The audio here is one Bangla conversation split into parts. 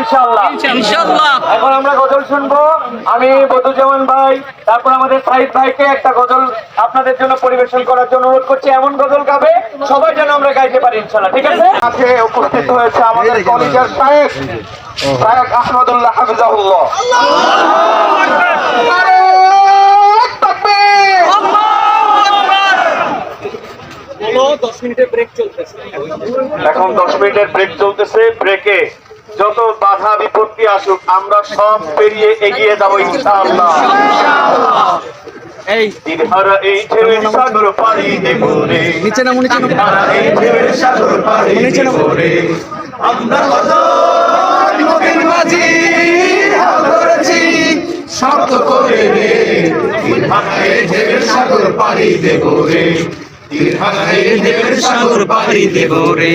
ইনশাআল্লাহ। এখন আমরা গজল শুনব। আমি বদুজ্জামান ভাই তারপর আমাদের সাহিদ ভাইকে একটা গজল আপনাদের জন্য পরিবেশন করার জন্য অনুরোধ করছি। এমন গজল গাবে সবাই যেন আমরা গাইতে পারি ইনশাল্লাহ ঠিক আছে? আজকে উপস্থিত হয়েছে আমাদের কলেজের আহমদুল্লাহ হাফিজাহুল্লাহ। এখন দশ মিনিটের ব্রেক চলতেছে। ব্রেকে যত বাধা বিপত্তি আসুক আমরা সব পেরিয়ে এগিয়ে যাব ইনশাআল্লাহ। এই। দিনহারা এই ঢেউয়ের সাগর পাড়ি দেবো রে নিচে নামো নিচে নামো। এই ঢেউয়ের সাগর পাড়ি দেবো রে আমরা কত নবীর মাঝি হাল ধরেছি করে রে দিনহারা এই ঢেউয়ের সাগর পাড়ি দেবো রে দিনহারা এই ঢেউয়ের সাগর পাড়ি দেবো রে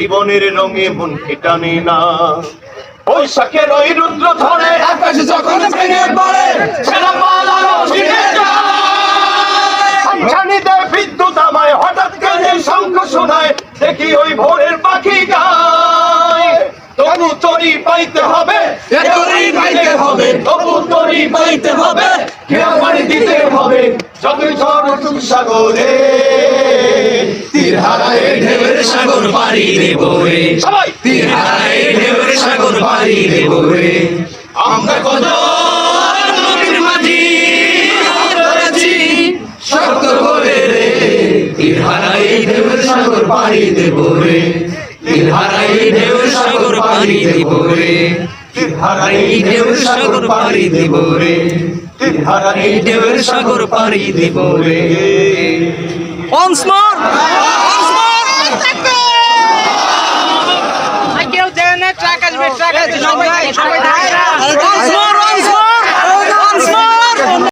জীবনের রঙে মন টানে না। বৈশাখের ওই রুদ্র ধরে আকাশ যখন ভেঙে পড়ে ছেড়া পালানো শিখে যায়। বিদ্যুৎ আমায় হঠাৎ কানে শঙ্খ শোনায় দেখি ওই ভোরের পাখি গায়। তবু তরি পাইতে হবে তরি পাইতে হবে। তবু তরি পাইতে হবে খেয়া দিতে হবে? যতই ঝড় সাগরে। তীর হারায় দেবের সাগর পাড়ি দেব রে। তীর হারাই দেবের সাগর পাড়ি দেব রে। আমরা কত নবীন মাঝি ধরেছি শব্দ করে রে। তীর হারাই দেবের সাগর পাড়ি দেব রে। তীর হারাই দেবের সাগর পাড়ি দেব রে। তীর হারায় দেবের সাগর পাড়ি দেব রে। তীর হারায় দেবের সাগর পাড়ি দেব রে। অনস মোর